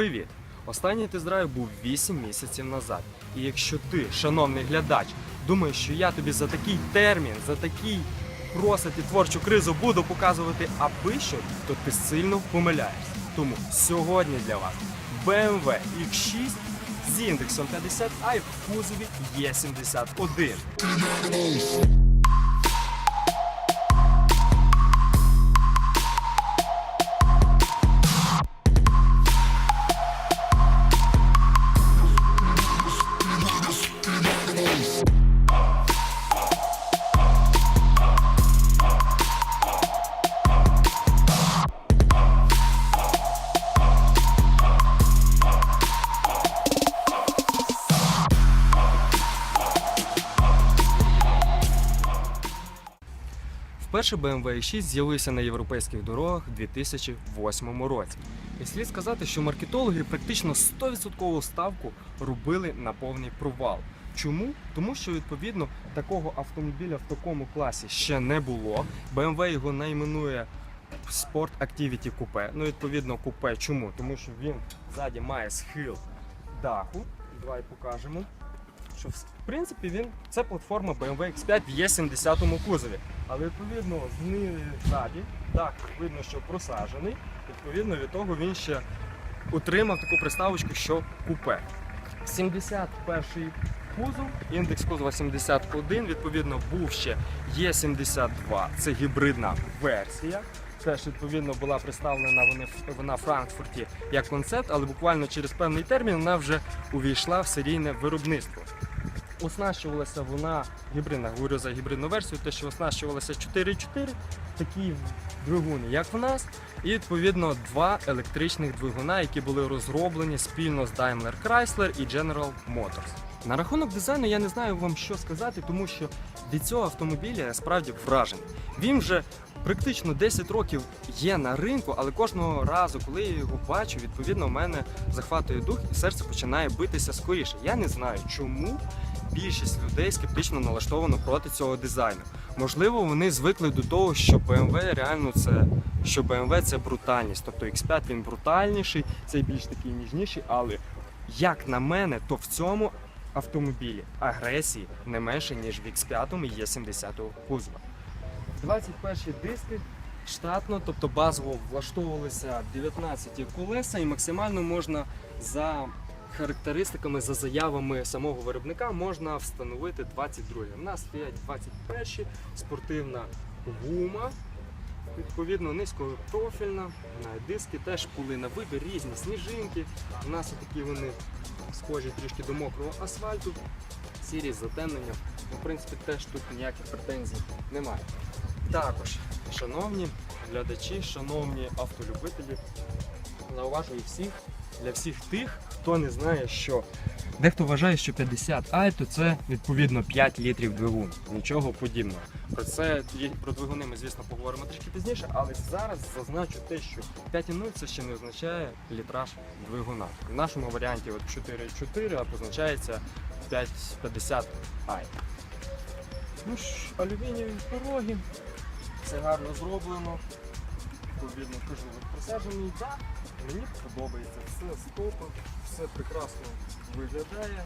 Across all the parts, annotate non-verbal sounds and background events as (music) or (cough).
Привіт! Останній тест-драйв був 8 місяців назад. І якщо ти, шановний глядач, думаєш, що я тобі за такий термін, за такий просить і творчу кризу буду показувати аби що, то ти сильно помиляєшся. Тому сьогодні для вас BMW X6 з індексом 50i в кузові Е71. Вперше BMW i6 з'явився на європейських дорогах у 2008 році. І слід сказати, що маркетологи практично 100% ставку робили на повний провал. Чому? Тому що відповідно такого автомобіля в такому класі ще не було. BMW його найменує Sport Activity Coupe. Ну, відповідно, купе. Чому? Тому що він ззаді має схил даху. Давай покажемо. Що принципі він це платформа BMW X5 в Е70 кузові. Але відповідно ззаді дах видно, що просаджений. Відповідно від того він ще утримав таку приставочку, що купе. 71 кузов, індекс кузова 71, відповідно, був ще Е72, це гібридна версія. Теж відповідно була представлена вони вона в Франкфурті як концепт, але буквально через певний термін вона вже увійшла в серійне виробництво. Оснащувалася вона гібридна, говорю за гібридну версію, те, що оснащувалася 4.4, такі двигуни, як в нас, і відповідно два електричних двигуна, які були розроблені спільно з Daimler Chrysler і General Motors. На рахунок дизайну я не знаю вам що сказати, тому що від цього автомобіля я справді вражений. Він вже практично 10 років є на ринку, але кожного разу, коли я його бачу, відповідно, в мене захватує дух і серце починає битися скоріше. Я не знаю, чому більшість людей скептично налаштовано проти цього дизайну. Можливо, вони звикли до того, що BMW реально це що BMW це брутальність. Тобто X5 він брутальніший, цей більш такий ніжніший, але як на мене, то в цьому автомобілі агресії не менше, ніж в X5 і Е70 кузова. 21 диски штатно, тобто базово влаштовувалися 19 колеса і максимально можна за характеристиками, за заявами самого виробника можна встановити 22. У нас стоять 21 спортивна гума. Відповідно, низькопрофільна, на диски теж були на вибір різні сніжинки. У нас такі вони схожі трішки до мокрого асфальту, сірі з затемненням. Ну, В принципі, теж тут ніяких претензій немає. Також, шановні глядачі, шановні автолюбителі, зауважую всіх для всіх тих, хто не знає, що дехто вважає, що 50 альто це відповідно 5 літрів двигун. Нічого подібного. Про це про двигуни ми, звісно, поговоримо трішки пізніше, але зараз зазначу те, що 5,0 це ще не означає літраж двигуна. В нашому варіанті от 4,4 позначається 5,50 ай. Ну ж, алюмінієві пороги, все гарно зроблено. Відповідно, кожен присаджений. Мені подобається. Все стопа, все прекрасно виглядає.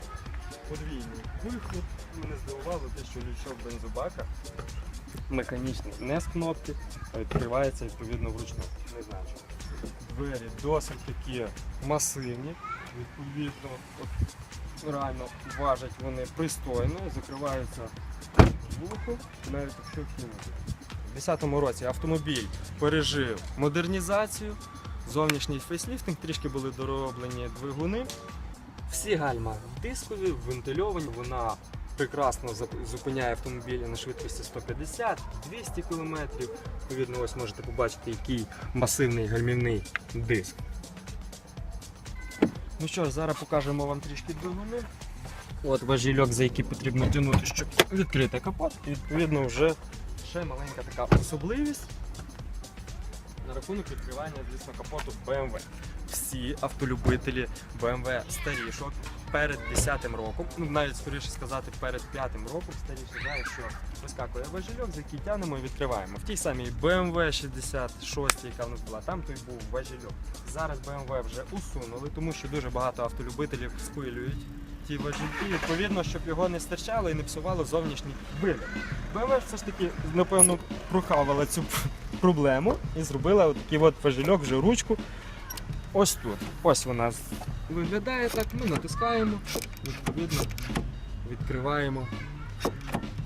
Подвійний виход. Мене здивувало те, що лючок бензобака механічний, не з кнопки, а відкривається відповідно вручну. Не знаю. Двері досить такі масивні. Відповідно, от, реально важать вони пристойно, закриваються звуку, навіть якщо кинути. У 2010 році автомобіль пережив модернізацію, зовнішній фейсліфтинг, трішки були дороблені двигуни. Всі гальма дискові, вентильовані, вона прекрасно зупиняє автомобілі на швидкості 150-200 км. Відповідно, ось можете побачити, який масивний гальмівний диск. Ну що ж, зараз покажемо вам трішки двигуни. От важільок, за який потрібно тягнути, щоб відкрити капот. І відповідно вже ще маленька така особливість на рахунок відкривання, звісно, капоту BMW. Всі автолюбителі BMW старішок перед 10-м роком, ну навіть скоріше сказати, перед 5-м роком, старіше знає, що вискакує важельок, за який тянемо і відкриваємо. В тій самій BMW 66, яка в нас була, там той був важельок. Зараз BMW вже усунули, тому що дуже багато автолюбителів спилюють ті важельки, відповідно, щоб його не стирчало і не псувало зовнішній вигляд. BMW все ж таки, напевно, прохавала цю проблему і зробила отакий от важельок, вже ручку. Ось тут. Ось вона виглядає так. Ми натискаємо, відповідно, відкриваємо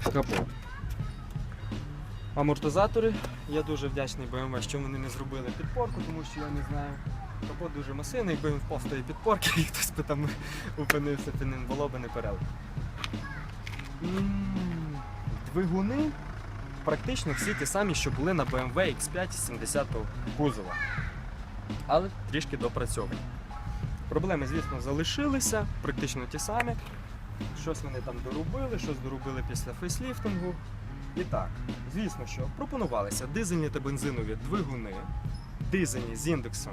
капот. Амортизатори. Я дуже вдячний BMW, що вони не зробили підпорку, тому що я не знаю. Капот дуже масивний, якби він впав з тої підпорки (laughs) і хтось би там опинився, то не було би не перелик. Двигуни практично всі ті самі, що були на BMW X5 70 кузова. Але трішки допрацьовані. Проблеми, звісно, залишилися, практично ті самі. Щось вони там доробили, щось доробили після фейсліфтингу. І так, звісно, що пропонувалися дизельні та бензинові двигуни, дизельні з індексом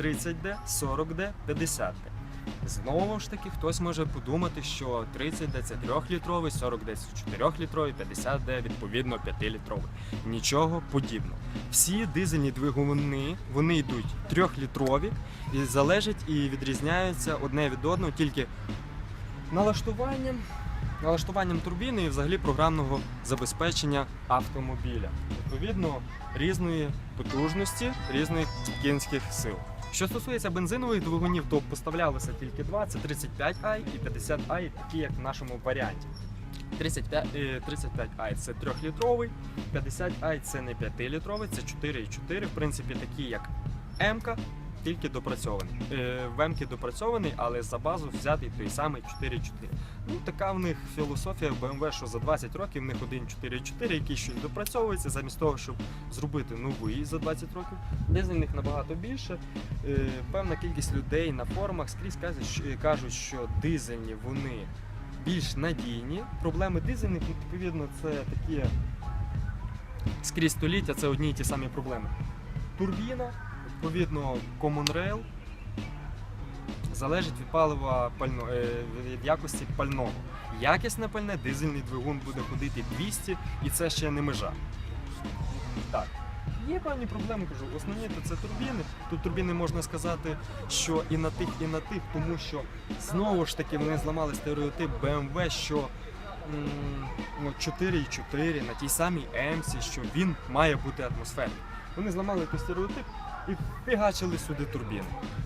30D, 40D, 50D. Знову ж таки, хтось може подумати, що 30D це 3-літровий, 40D це 4-літровий, 50D відповідно 5-літровий. Нічого подібного. Всі дизельні двигуни вони йдуть 3-літрові і залежать і відрізняються одне від одного тільки налаштуванням, налаштуванням турбіни і взагалі програмного забезпечення автомобіля. Відповідно, різної потужності, різних кінських сил. Що стосується бензинових двигунів, то поставлялося тільки два: це 35i і 50i, такі як в нашому варіанті. 35, е, 35i це 3-літровий, 50i це не 5-літровий, це 4,4, в принципі, такі як М-ка, тільки допрацьований. Е, в М-ки допрацьований, але за базу взятий той самий 4,4. Ну, така в них філософія BMW, що за 20 років в них один 4,4, який щось допрацьовується, замість того, щоб зробити новий за 20 років. Дизельних набагато більше. Е, Певна кількість людей на форумах скрізь кажуть, що- що дизельні вони більш надійні. Проблеми дизельних, відповідно, це такі скрізь століття, це одні і ті самі проблеми. Турбіна, відповідно, Common Rail залежить від палива пально, е, від якості пального. Якісне пальне, дизельний двигун буде ходити 200 і це ще не межа. Так. Є певні проблеми, кажу. Основні то це турбіни. Тут турбіни можна сказати, що і на тих, і на тих, тому що знову ж таки вони зламали стереотип BMW, що ну, 4,4 на тій самій Емсі, що він має бути атмосферним. Вони зламали той стереотип і фігачили сюди турбіни.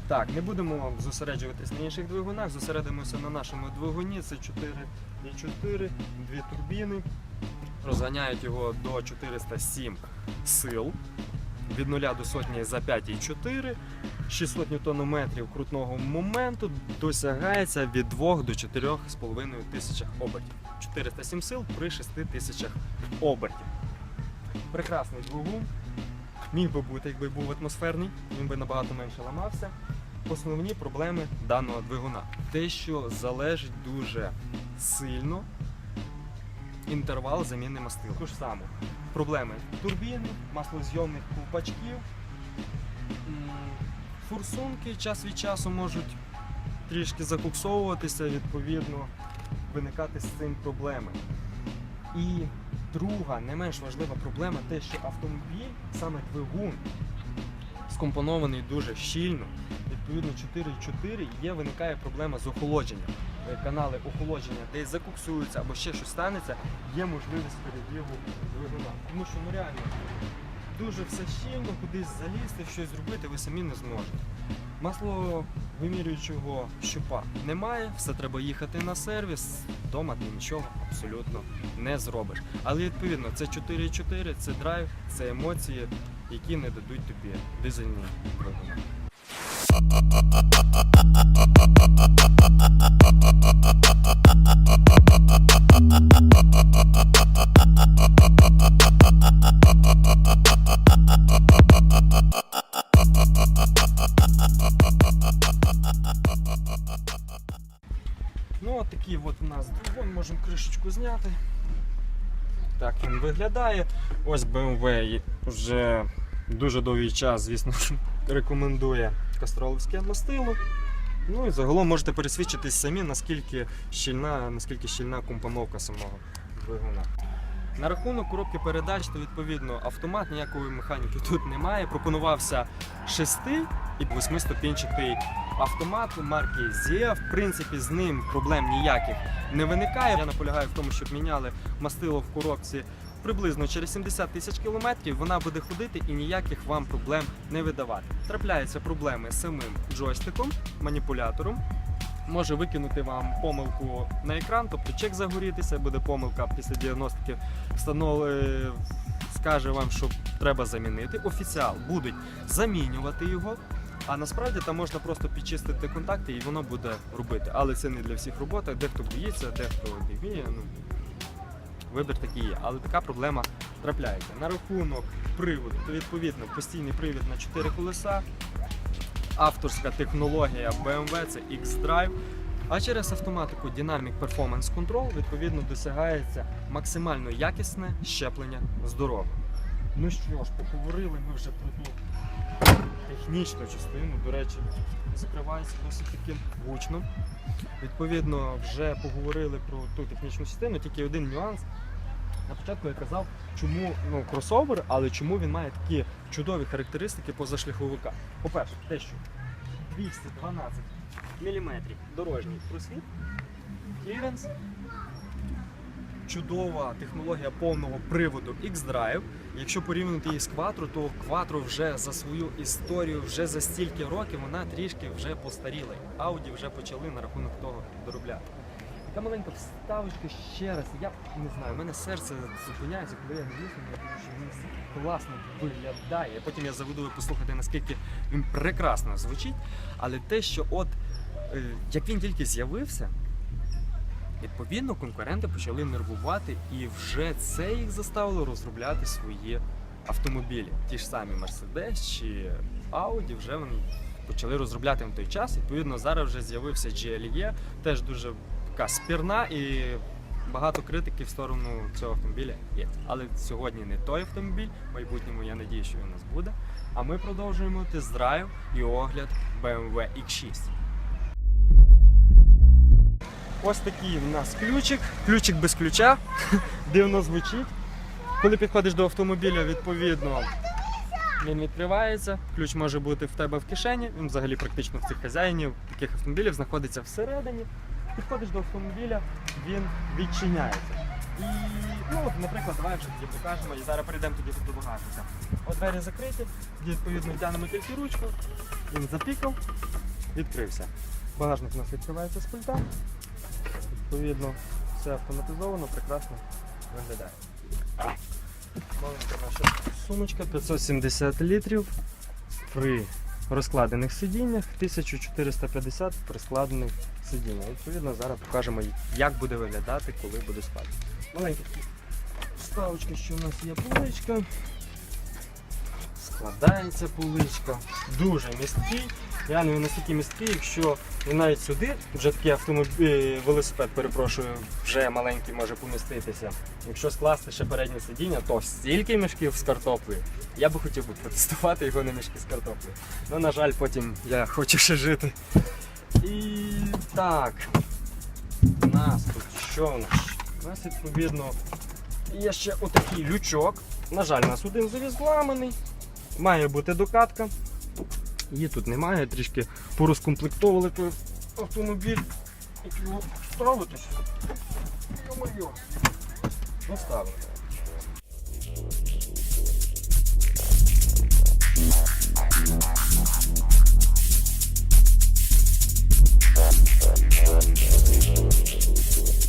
Так, не будемо зосереджуватись на інших двигунах, зосередимося на нашому двигуні. Це 4,4, дві турбіни. Розганяють його до 407 сил від 0 до сотні за 5,4. 600 ньютонометрів крутного моменту досягається від 2 до 4,5 тисячах обертів. 407 сил при 6 тисячах обертів. Прекрасний двигун. Міг би бути, якби був атмосферний, він би набагато менше ламався. Основні проблеми даного двигуна. Те, що залежить дуже сильно інтервал заміни мастил. Ту ж саму. Проблеми турбіни, маслозйомних ковпачків, форсунки час від часу можуть трішки закуксовуватися, відповідно, виникати з цим проблеми. І друга, не менш важлива проблема те, що автомобіль, саме двигун, скомпонований дуже щільно. Відповідно, 4,4 є, виникає проблема з охолодженням. Е, Канали охолодження десь закуксуються або ще щось станеться, є можливість перебігу двигуна. Тому що ну реально дуже все щільно, кудись залізти, щось зробити, ви самі не зможете. Масло вимірюючого щупа немає, все треба їхати на сервіс. Вдома ти нічого абсолютно не зробиш. Але відповідно це 4,4, це драйв, це емоції, які не дадуть тобі дизельні двигуни. Ну, виглядає. Ось BMW вже дуже довгий час, звісно, (laughs) рекомендує кастроловське мастило. Ну і загалом можете пересвідчитись самі, наскільки щільна, наскільки щільна компоновка самого двигуна. На рахунок коробки передач, то відповідно автомат, ніякої механіки тут немає. Пропонувався 6 і 8-ступінчатий автомат марки ZIA. В принципі, з ним проблем ніяких не виникає. Я наполягаю в тому, щоб міняли мастило в коробці приблизно через 70 тисяч кілометрів. Вона буде ходити і ніяких вам проблем не видавати. Трапляються проблеми з самим джойстиком, маніпулятором. Може викинути вам помилку на екран, тобто чек загорітися, буде помилка після діагностики встанови, скаже вам, що треба замінити. Офіціал будуть замінювати його. А насправді там можна просто підчистити контакти і воно буде робити. Але це не для всіх робота. Дехто боїться, дехто не вміє. Ну, вибір такий є. Але така проблема трапляється. На рахунок приводу, то відповідно постійний привід на 4 колеса, авторська технологія BMW це X-Drive. А через автоматику Dynamic Performance Control відповідно досягається максимально якісне щеплення з дороги. Ну що ж, поговорили ми вже про ту технічну частину. До речі, закривається досить таки гучно. Відповідно, вже поговорили про ту технічну частину, тільки один нюанс. На початку я казав, чому ну, кросовер, але чому він має такі чудові характеристики позашляховика. По-перше, те, що 212 мм дорожній просвіт, кліренс, чудова технологія повного приводу X-Drive. Якщо порівняти її з Quattro, то Quattro вже за свою історію, вже за стільки років вона трішки вже постаріла. Audi вже почали на рахунок того доробляти. Така маленька вставочка ще раз. Я не знаю, у мене серце зупиняється, коли я я кажу, що він класно виглядає. Потім я заведу ви послухати, наскільки він прекрасно звучить. Але те, що от е, як він тільки з'явився, відповідно конкуренти почали нервувати, і вже це їх заставило розробляти свої автомобілі. Ті ж самі Mercedes чи Audi вже вони почали розробляти на той час. Відповідно, зараз вже з'явився GLE, теж дуже така спірна і багато критики в сторону цього автомобіля є. Але сьогодні не той автомобіль, в майбутньому я надію, що він у нас буде. А ми продовжуємо тест-драйв і огляд BMW X6. Ось такий в нас ключик, ключик без ключа, (laughs) дивно звучить. Коли підходиш до автомобіля, відповідно він відкривається, ключ може бути в тебе в кишені, він взагалі практично в цих хазяїнів таких автомобілів знаходиться всередині. Підходиш до автомобіля, він відчиняється. І, ну, от, наприклад, давай вже тоді покажемо і зараз перейдемо тоді до багажника. От двері закриті, відповідно тягнемо тільки ручку, він запікав, відкрився. Багажник у нас відкривається з пульта. Відповідно, все автоматизовано, прекрасно виглядає. Маленька наша сумочка 570 літрів при розкладених сидіннях, 1450 прискладених сидіннях. Відповідно, зараз покажемо, як буде виглядати, коли буде спати. Маленькі такі що в нас є поличка. Складається поличка. Дуже місткий. Реально він настільки місткий, якщо він навіть сюди, вже такий автомобіль, велосипед, перепрошую, вже маленький може поміститися. Якщо скласти ще переднє сидіння, то стільки мішків з картоплею. Я би хотів би протестувати його на мішки з картоплею. Ну, на жаль, потім я хочу ще жити. І так. У нас тут що у нас? У нас відповідно є ще отакий лючок. На жаль, у нас один завіз зламаний. Має бути докатка. Її тут немає, трішки порозкомплектовували той автомобіль. Як його ставити сюди. Йо-моє. Ну ставимо. Ось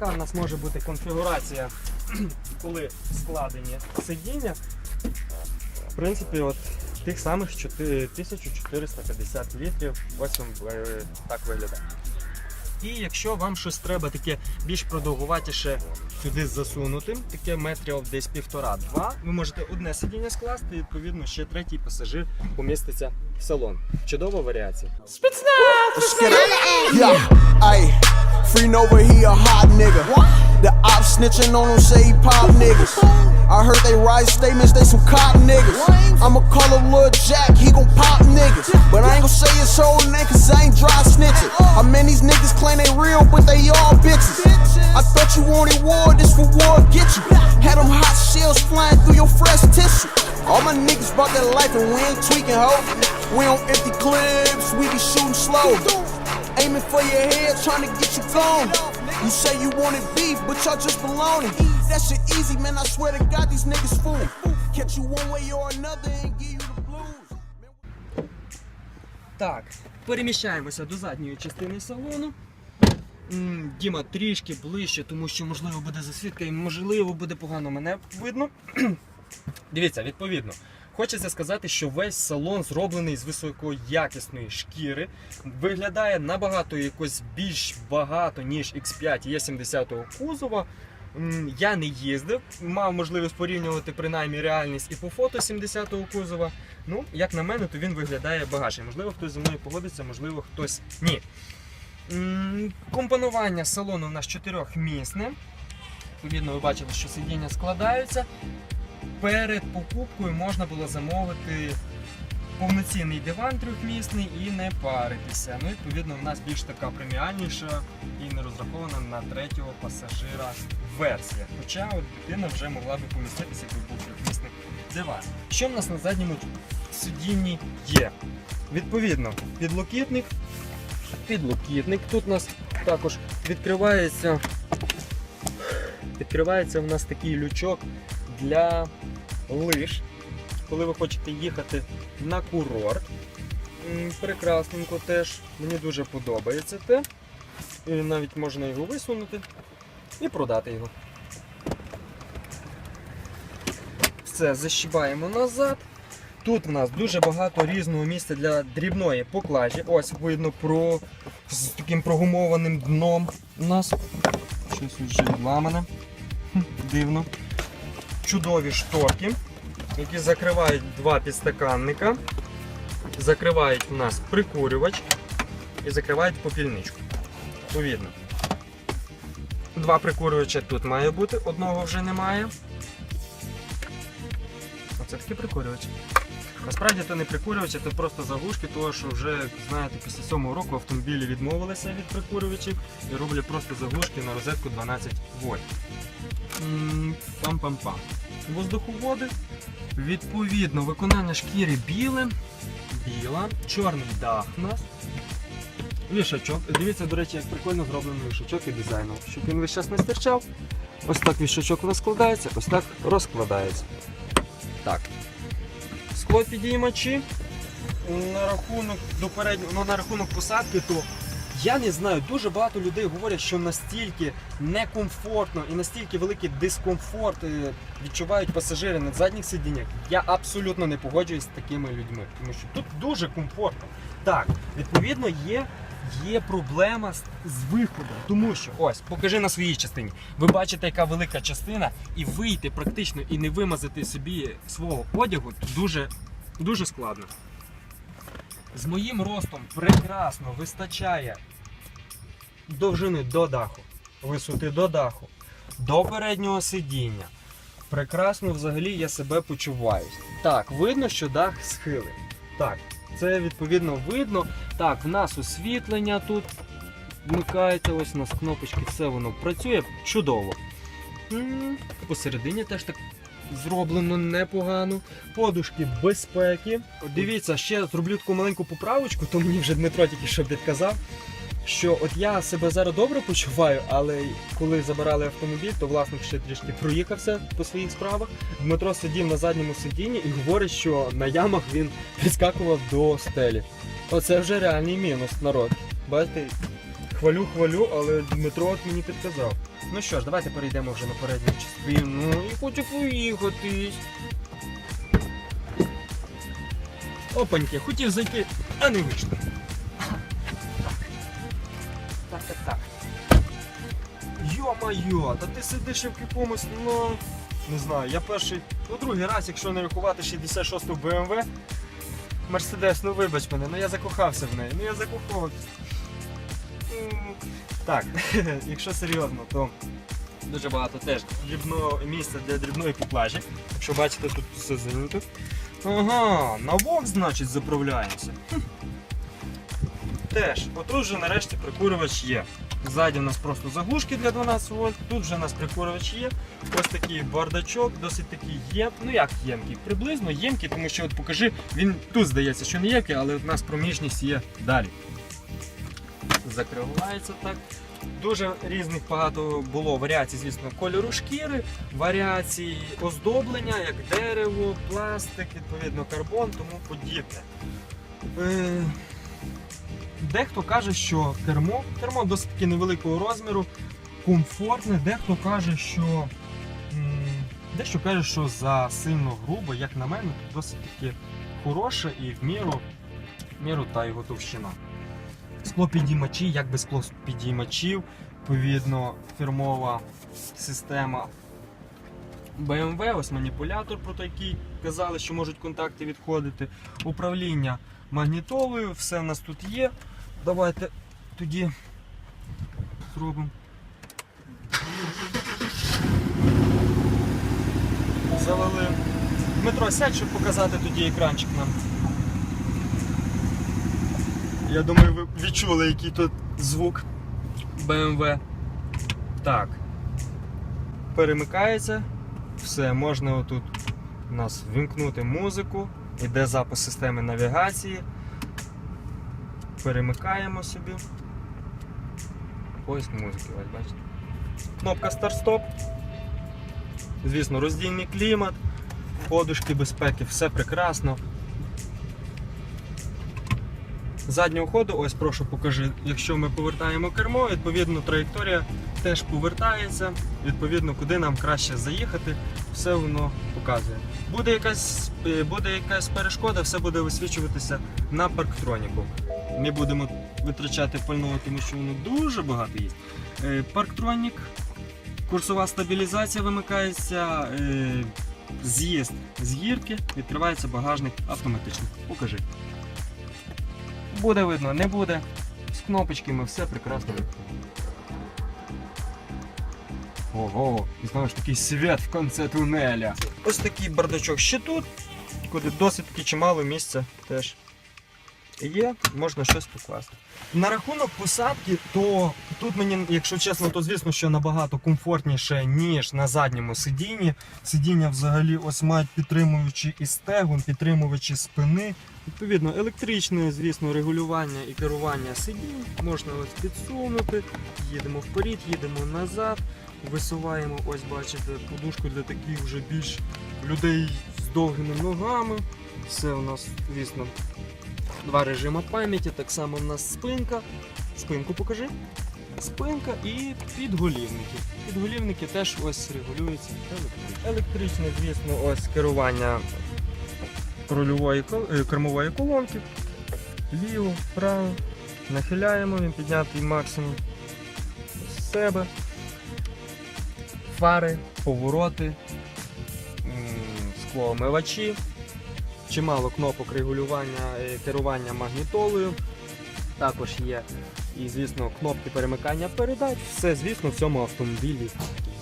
така у нас може бути конфігурація, (clears throat) коли складені сидіння. В принципі, от тих самих 1450 літрів. Ось він е, так виглядає. І якщо вам щось треба таке більш продовгуватіше сюди засунути, таке метрів десь півтора-два, ви можете одне сидіння скласти, і відповідно ще третій пасажир поміститься в салон. Чудова варіація. Ayy, free Nova, he a hot nigga. The op snitching on him, say he pop niggas. I heard they write statements, they some cop niggas. I'ma call him Lil Jack, he gon' pop niggas. But I ain't gon' say his whole name, cause I ain't dry snitching. I mean, these niggas claim they real, but they all bitches. I thought you wanted war, this for war get you. Had them hot shells flying through your fresh tissue. All my niggas bought that life and we ain't tweaking, ho. We on empty clips, we be shooting slow. Aiming for your head, trying to get you gone. You say you wanted beef, but y'all just baloney. That shit easy, man. I swear to God, these niggas fool. Catch you one way or another and give you the blues. Так, переміщаємося до задньої частини салону. Діма трішки ближче, тому що можливо буде засвідка і можливо буде погано мене видно. Дивіться, відповідно. Хочеться сказати, що весь салон зроблений з високоякісної шкіри. Виглядає набагато якось більш багато, ніж X5 є 70-го кузова. Я не їздив, мав можливість порівнювати принаймні реальність і по фото 70-го кузова. Ну, як на мене, то він виглядає багатше. Можливо, хтось зі мною погодиться, можливо, хтось ні. Компонування салону в нас чотирьохмісне. Відповідно, ви бачили, що сидіння складаються. Перед покупкою можна було замовити повноцінний диван трьохмісний і не паритися. Ну, відповідно, в нас більш така преміальніша і не розрахована на третього пасажира версія. Хоча от дитина вже могла би поміститися, якби був трьохмісний диван. Що в нас на задньому сидінні є? Відповідно, підлокітник. Підлокітник. Тут у нас також відкривається. Відкривається в нас такий лючок для лиж, коли ви хочете їхати на курорт. Прекрасненько теж. Мені дуже подобається те. І навіть можна його висунути і продати його. Все, защібаємо назад. Тут в нас дуже багато різного місця для дрібної поклажі. Ось видно про з таким прогумованим дном у нас. Щось вже відламане. Дивно. Чудові шторки, які закривають два підстаканника, закривають у нас прикурювач і закривають попільничку. Повідно. Два прикурювача тут має бути, одного вже немає. Оце такі прикурювачі. Насправді це не прикурювачі, це просто заглушки, тому що вже, знаєте, після сьомого року автомобілі відмовилися від прикурювачів і роблять просто заглушки на розетку 12 вольт. Пам-пам-пам. Воздуховоди. Відповідно, виконання шкіри біле, біла, чорний дах нас. Вішачок. Дивіться, до речі, як прикольно зроблений вішачок і дизайном. Щоб він весь час не стирчав. Ось так вішачок складається, ось так розкладається. Так. Склопідіймачі. На рахунок до переднього, ну, на рахунок посадки, то я не знаю, дуже багато людей говорять, що настільки некомфортно і настільки великий дискомфорт е, відчувають пасажири на задніх сидіннях. Я абсолютно не погоджуюсь з такими людьми, тому що тут дуже комфортно. Так, відповідно, є. Є проблема з, з виходом, тому що ось покажи на своїй частині. Ви бачите, яка велика частина, і вийти практично і не вимазати собі свого одягу дуже, дуже складно. З моїм ростом прекрасно вистачає довжини до даху, висоти до даху, до переднього сидіння. Прекрасно взагалі я себе почуваюсь. Так, видно, що дах схилий. Так, це відповідно видно. Так, в нас освітлення тут вмикається, ось у нас кнопочки, все воно працює чудово. Посередині теж так зроблено непогано. Подушки безпеки. Дивіться, ще зроблю таку маленьку поправочку, то мені вже Дмитро тільки що підказав. Що от я себе зараз добре почуваю, але коли забирали автомобіль, то власник ще трішки проїхався по своїх справах. Дмитро сидів на задньому сидінні і говорить, що на ямах він підскакував до стелі. Оце вже реальний мінус, народ. Бачите, хвалю, хвалю, але Дмитро от мені підказав. Ну що ж, давайте перейдемо вже на передню частину і хочу поїхатись. Опаньки, хотів зайти, а не вийшло. так, так, так. Йо-майо, та ти сидиш в якомусь, ну. Не знаю, я перший, ну другий раз, якщо не рахувати 66-ту BMW. Мерседес, ну вибач мене, ну я закохався в неї, ну я закохався. Так, (laughs) якщо серйозно, то дуже багато теж дрібного місця для дрібної поклажі. Якщо бачите, тут все зайнято. Ага, на вок, значить, заправляємося. Теж, отут вже нарешті прикурювач є. Ззаді у нас просто заглушки для 12 вольт, тут вже у нас прикурювач є. Ось такий бардачок, досить такий є. Ну як ємкий? Приблизно ємкий, тому що от покажи, він тут здається, що не ємкий, але в нас проміжність є далі. Закривається так. Дуже різних багато було варіацій, звісно, кольору шкіри, варіацій оздоблення, як дерево, пластик, відповідно, карбон, тому подібне. Е, Дехто каже, що кермо, кермо досить невеликого розміру, комфортне, дехто каже, що дещо каже, що за сильно грубо, як на мене, досить таки хороше і в міру, в міру та його товщина. Склопідіймачі, як без склопідіймачів, відповідно, фірмова система BMW, ось маніпулятор, про який казали, що можуть контакти відходити. Управління магнітолою, все в нас тут є. Давайте тоді зробимо. Завели. Дмитро, сядь, щоб показати тоді екранчик нам. Я думаю, ви відчули, який тут звук BMW. Так. Перемикається. Все, можна отут у нас вімкнути музику, іде запис системи навігації. Перемикаємо собі. Поиск музики, ось бачите. Кнопка старт-стоп. Звісно, роздільний клімат, подушки безпеки, все прекрасно. Заднього ходу, ось прошу покажи, якщо ми повертаємо кермо, відповідно траєкторія теж повертається, відповідно, куди нам краще заїхати, все воно показує. Буде якась, е, буде якась перешкода, все буде висвічуватися на парктроніку. Не будемо витрачати пального, тому що воно дуже багато їсть. Е, Парктронік, курсова стабілізація вимикається, е, з'їзд з гірки, відкривається багажник автоматично. Покажи. Буде видно, не буде. З кнопочки ми все прекрасно виконуємо. Ого, і знову ж такий світ в кінці тунеля. Ось такий бардачок ще тут, куди досить чимало місця теж є, можна щось покласти. На рахунок посадки, то тут мені, якщо чесно, то звісно, що набагато комфортніше, ніж на задньому сидінні. Сидіння взагалі ось мають підтримуючі і стегон, підтримувачі спини. Відповідно, електричне, звісно, регулювання і керування сидінь можна ось підсунути, їдемо вперед, їдемо назад, висуваємо, ось бачите, подушку для таких вже більш людей з довгими ногами. Все у нас, звісно, два режими пам'яті, так само в нас спинка. Спинку покажи. Спинка і підголівники. Підголівники теж ось регулюються. Електричне, звісно, ось керування рульової кермової колонки. Ліво, право. Нахиляємо, він піднятий максимум з себе. Фари, повороти, склоомивачі, чимало кнопок регулювання е, керування магнітолою. Також є і, звісно, кнопки перемикання передач. Все, звісно, в цьому автомобілі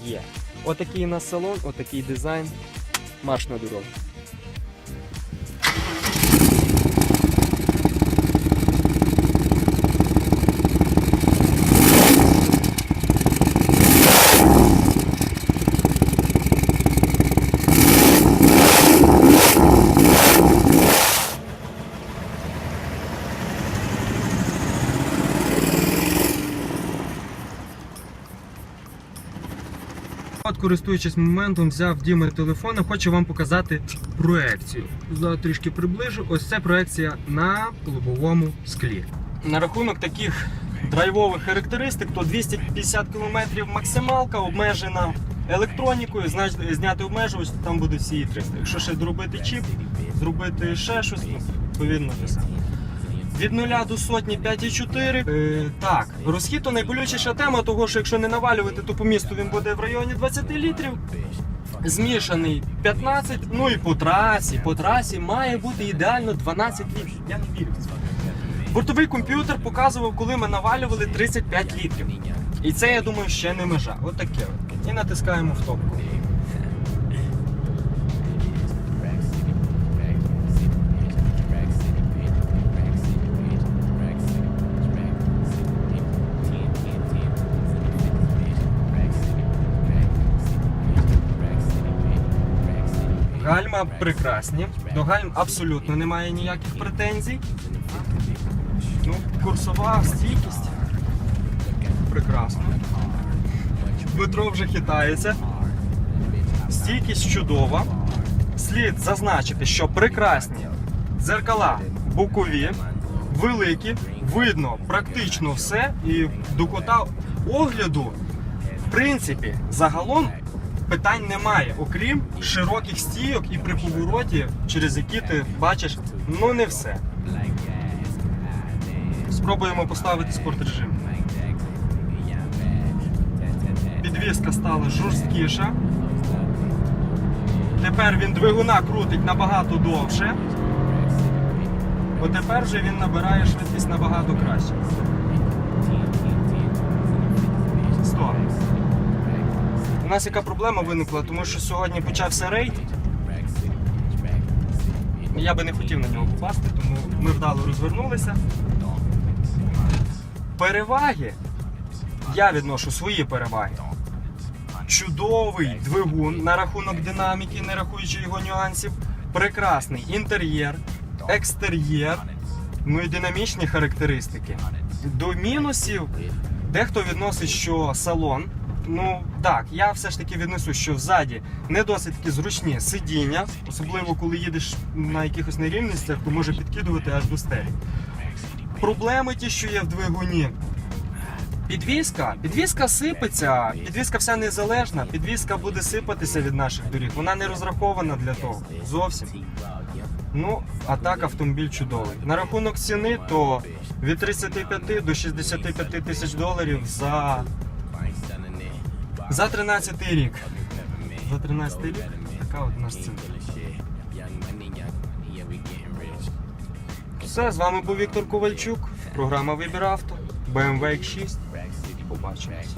є. Отакий у нас салон, отакий дизайн. Марш на дорогу. Користуючись моментом, взяв Діми телефон і хочу вам показати проекцію. Зараз трішки приближу. Ось це проекція на лобовому склі. На рахунок таких драйвових характеристик, то 250 км максималка обмежена електронікою, значить зняти обмежувач, там буде всі 300. Якщо ще зробити чіп, зробити ще щось, відповідно те. Від 0 до сотні 5,4. Е, так, розхід то найболючіша тема, того що якщо не навалювати, то по місту він буде в районі 20 літрів. Змішаний 15, ну і по трасі. По трасі має бути ідеально 12 літрів. Я не вірю. Бортовий комп'ютер показував, коли ми навалювали 35 літрів. І це, я думаю, ще не межа. От таке. от. І натискаємо в топку. Гальма прекрасні. До гальм абсолютно немає ніяких претензій. Ну, курсова стійкість. Прекрасно. Дмитро вже хитається. Стійкість чудова. Слід зазначити, що прекрасні дзеркала бокові, великі, видно практично все. І до кота огляду, в принципі, загалом питань немає, окрім широких стійок і при повороті, через які ти бачиш, ну не все. Спробуємо поставити спорт режим. Підвізка стала жорсткіша. Тепер він двигуна крутить набагато довше. Бо тепер вже він набирає швидкість набагато краще. У нас яка проблема виникла, тому що сьогодні почався рейд. Я би не хотів на нього попасти, тому ми вдало розвернулися. Переваги. Я відношу свої переваги. Чудовий двигун на рахунок динаміки, не рахуючи його нюансів. Прекрасний інтер'єр, екстер'єр, ну і динамічні характеристики. До мінусів дехто відносить, що салон. Ну так, я все ж таки віднесу, що взаді не досить таки зручні сидіння, особливо коли їдеш на якихось нерівностях, то може підкидувати аж до стелі. Проблеми ті, що є в двигуні. Підвізка, підвізка сипеться, підвізка вся незалежна, підвізка буде сипатися від наших доріг. Вона не розрахована для того. Зовсім. Ну, а так автомобіль чудовий. На рахунок ціни, то від 35 до 65 тисяч доларів за, за 13 рік. За 13 рік така от наш ціна. Все, з вами був Віктор Ковальчук, програма Вибір авто, BMW X6. Побачимось.